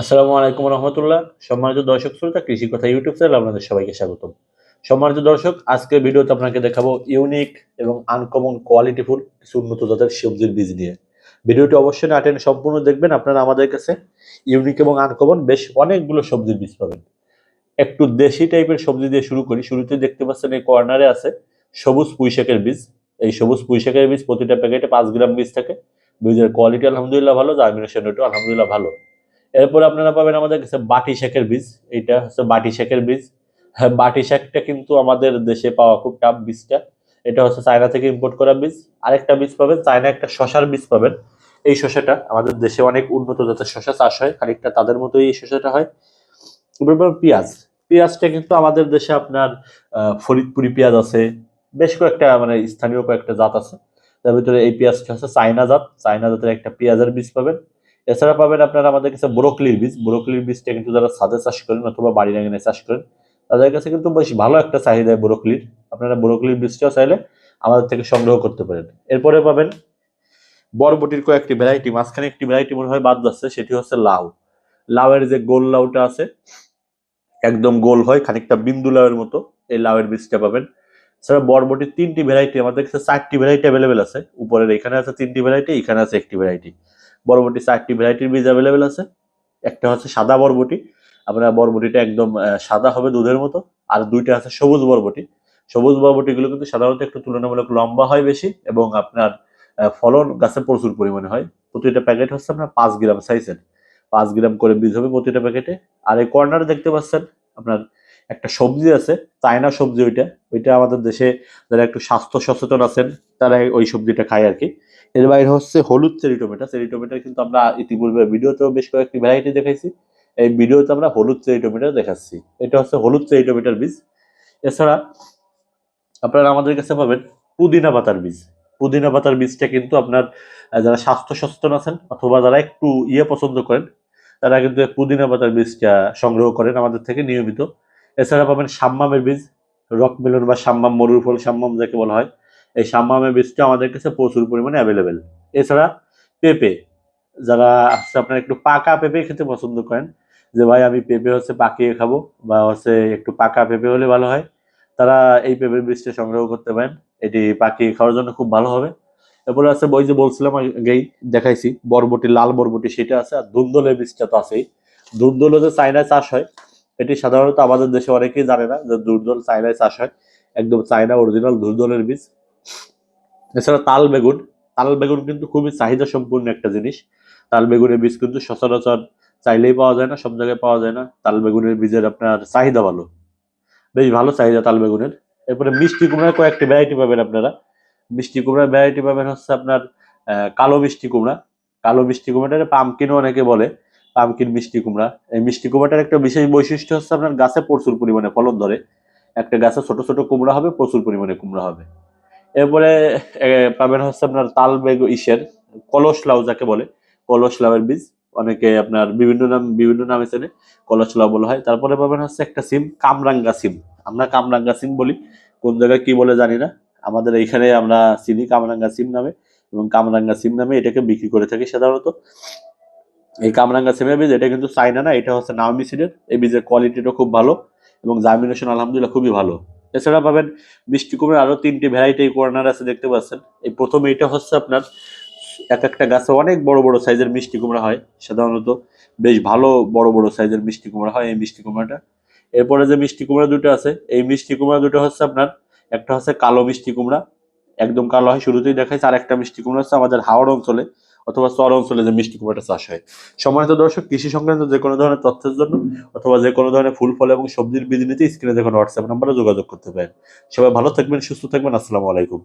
আসসালামু আলাইকুম রহমতুল্লাহ। সম্মানিত দর্শক শ্রোতা, কৃষি কথা ইউটিউব চ্যানেল আপনাদের সবাইকে স্বাগতম। সম্মানিত দর্শক আজকে ভিডিওতে আপনাকে দেখাবো ইউনিক এবং আনকমন কোয়ালিটিফুল কিছু উন্নত জাতের সবজির বীজ নিয়ে। ভিডিওটি অবশ্যই না টেনে সম্পূর্ণ দেখবেন, আপনারা আমাদের কাছে ইউনিক এবং আনকমন বেশ অনেকগুলো সবজির বীজ পাবেন। একটু দেশি টাইপের সবজি দিয়ে শুরু করি। শুরুতে দেখতে পাচ্ছেন এই কর্নারে আছে সবুজ পুঁইশাকের বীজ। এই সবুজ পুঁইশাকের বীজ প্রতিটা প্যাকেটে পাঁচ গ্রাম বীজ থাকে। বীজের কোয়ালিটি আলহামদুলিল্লাহ ভালো, জার্মিনেশন রেটও আলহামদুলিল্লাহ ভালো। এরপরে আপনারা পাবেন আমাদের কাছে বাটি শাকের বীজ। এইটা হচ্ছে বাটি শাকের বীজ। হ্যাঁ বাটি শাকটা কিন্তু আমাদের দেশে পাওয়া খুব টাফ বীজটা। এটা হচ্ছে চায়না থেকে ইম্পোর্ট করা বীজ। আরেকটা বীজ পাবেন, চায়না একটা শশার বীজ পাবেন। এই শশাটা আমাদের দেশে অনেক উন্নত জাতের শশা চাষ হয়। খানিকটা তাদের মতোই এই শশাটা হয়। এবার পেঁয়াজ। পেঁয়াজটা কিন্তু আমাদের দেশে আপনার ফরিদপুরি পেঁয়াজ আছে। বেশ কয়েকটা মানে স্থানীয় কয়েকটা জাত আছে। তার ভিতরে এই পেঁয়াজটা হচ্ছে চায়না জাত। চায়না জাতের একটা পেঁয়াজের বীজ পাবেন। এছাড়া পাবেন আপনারা আমাদের কাছে ব্রোকলির বীজ। ব্রোকলির বীজটা কিন্তু যারা সাদে চাষ করেন অথবা বাড়ির আঙিনায় চাষ করেন, তাদের কাছে কিন্তু বেশ ভালো একটা চাহিদা ব্রোকলির। আপনারা ব্রোকলির বীজটাও চাইলে আমাদের থেকে সংগ্রহ করতে পারেন। এরপরে পাবেন বরবটির কয়েকটি ভ্যারাইটি মাঝখানে একটি ভ্যারাইটি মনে হয় বাদ যাচ্ছে, সেটি হচ্ছে লাউ। লাউয়ের যে গোল লাউটা আছে, একদম গোল হয়, খানিকটা বিন্দু লাউয়ের মতো, এই লাউয়ের বীজটা পাবেন। এছাড়া বরবটির তিনটি ভ্যারাইটি আমাদের কাছে চারটি ভ্যারাইটি অ্যাভেলেবেল আছে। উপরের এখানে আছে তিনটি ভ্যারাইটি এখানে আছে একটি ভ্যারাইটি বরবটি চারটি ভ্যারাইটির বীজ অ্যাভেলেবেল আছে। একটা হচ্ছে সাদা বরবটি, আপনার বরবটিটা একদম সাদা হবে দুধের মতো, আর দুইটা আছে সবুজ বরবটি। সবুজ বরবটিগুলো কিন্তু সাধারণত একটু তুলনামূলক লম্বা হয় বেশি, এবং আপনার ফলন গাছে প্রচুর পরিমাণে হয়। প্রতিটা প্যাকেট হচ্ছে আপনার পাঁচ গ্রাম সাইজের পাঁচ গ্রাম করে বীজ হবে প্রতিটা প্যাকেটে আর এই কর্নার দেখতে পাচ্ছেন, আপনার একটা সবজি আছে, চায়না সবজি ওইটা। ওইটা আমাদের দেশে যারা একটু স্বাস্থ্য সচেতন আছেন তারা ওই সবজিটা খায় আর কি এর বাইরে হচ্ছে হলুদ চেরি টমেটো। চেরি টমেটো কিন্তু আমরা ইতিপূর্বে ভিডিওতেও বেশ কয়েকটি ভ্যারাইটি দেখাইছি। এই ভিডিওতে আমরা হলুদ চেরি টমেটো দেখাচ্ছি। এটা হচ্ছে হলুদ চেরি টমেটোর বীজ। এছাড়া আপনারা আমাদের কাছে পাবেন পুদিনা পাতার বীজ। পুদিনা পাতার বীজটা কিন্তু আপনার যারা স্বাস্থ্য সচেতন আছেন অথবা যারা একটু ইয়ে পছন্দ করেন, তারা কিন্তু পুদিনা পাতার বীজটা সংগ্রহ করেন আমাদের থেকে নিয়মিত। এছাড়া পাবেন সাম্মামের বীজ, রক মেলন বা সাম্মাম মরুর ফল, সাম্মাম যাকে বলা হয়। এই সাম্মামের বীজটা আমাদের কাছে প্রচুর পরিমাণে অ্যাভেলেবেল এছাড়া পেঁপে, যারা হচ্ছে আপনার একটু পাকা পেঁপে খেতে পছন্দ করেন, যে ভাই আমি পেঁপে হচ্ছে পাকিয়ে খাব বা হচ্ছে একটু পাকা পেঁপে হলে ভালো হয়, তারা এই পেঁপের বীজটা সংগ্রহ করতে পারেন। এটি পাকিয়ে খাওয়ার জন্য খুব ভালো হবে। এরপরে আছে বই যে বলছিলাম আগেই, দেখাইছি, বরবটি, লাল বরবটি, সেটা আছে, আর দুন্দলের বীজটা তো আছেই। দুন্দল যে চায়নায় চাষ হয় এটি সাধারণত আমাদের দেশে অনেকেই জানে না যে দুর্দল চায়নায় চাষ হয়। একদম চায়না অরিজিনাল দুর্দলের বীজ। এছাড়া তাল বেগুন। তাল বেগুন কিন্তু খুবই চাহিদা সম্পূর্ণ একটা জিনিস। তাল বেগুনের বীজ কিন্তু সচরাচর চাইলেই পাওয়া যায় না, সব জায়গায় পাওয়া যায় না। তাল বেগুনের বীজের আপনার চাহিদা ভালো। বেশ ভালো চাহিদা তাল বেগুনের। এরপরে মিষ্টি কুমড়ার কয়েকটি ভ্যারাইটি পাবেন আপনারা। মিষ্টি কুমড়ার ভ্যারাইটি পাবেন হচ্ছে আপনার কালো মিষ্টি কুমড়া। কালো মিষ্টি কুমড়াটা পামকিনও অনেকে বলে। পামকিন মিষ্টি কুমড়া। এই মিষ্টি কুমড়াটার একটা বিশেষ বৈশিষ্ট্য হচ্ছে আপনার গাছে প্রচুর পরিমাণে ফলন ধরে। একটা গাছে ছোট ছোট কুমড়া হবে, প্রচুর পরিমাণে কুমড়া হবে। এরপরে পাবেন হচ্ছে আপনার তাল বেগ ইসের, কলস লাউ যাকে বলে, কলস লাউয়ের বীজ। অনেকে আপনার বিভিন্ন নাম, বিভিন্ন নামে চেনে, কলস লাউ বলা হয়। তারপরে পাবেন হচ্ছে একটা সিম, কামরাঙ্গা সিম। আমরা কামরাঙ্গা সিম বলি। কোন জায়গায় কি বলে জানি না। আমাদের এইখানে আমরা চিনি কামরাঙ্গা সিম নামে এবং কামরাঙ্গা সিম নামে এটাকে বিক্রি করে থাকি সাধারণত। এই কামরাঙ্গা সিমের বীজ এটা কিন্তু চাইনা না, এটা হচ্ছে নাওমি সিডের এই বীজের কোয়ালিটিটা খুব ভালো এবং জার্মিনেশন আলহামদুলিল্লাহ খুবই ভালো। এছাড়া পাবেন মিষ্টি কুমড়ার আরও তিনটি ভ্যারাইটি কর্নার আছে, দেখতে পাচ্ছেন। এই প্রথমে এটা হচ্ছে আপনার এক একটা গাছে অনেক বড় বড় সাইজের মিষ্টি কুমড়া হয়, সাধারণত বেশ ভালো বড় বড় সাইজের মিষ্টি কুমড়া হয় এই মিষ্টি কুমড়াটা। এরপরে যে মিষ্টি কুমড়া দুটো আছে, এই মিষ্টি কুমড়া দুটো হচ্ছে আপনার, একটা হচ্ছে কালো মিষ্টি কুমড়া, একদম কালো হয় শুরুতেই দেখাইছে আর একটা মিষ্টি কুমড়া হচ্ছে আমাদের হাওড় অঞ্চলে। অথবা চর অঞ্চলে যে মিষ্টি কুমড়াটা চাষ হয়। সম্মানিত দর্শক, কৃষি সংক্রান্ত যে কোনো ধরনের তথ্যের জন্য অথবা যে কোনো ধরনের ফুল, ফল এবং সবজির বিধি নিতে স্ক্রিনে দেখুন হোয়াটসঅ্যাপ নাম্বারে যোগাযোগ করতে পারেন। সবাই ভালো থাকবেন, সুস্থ থাকবেন, আসসালামু আলাইকুম।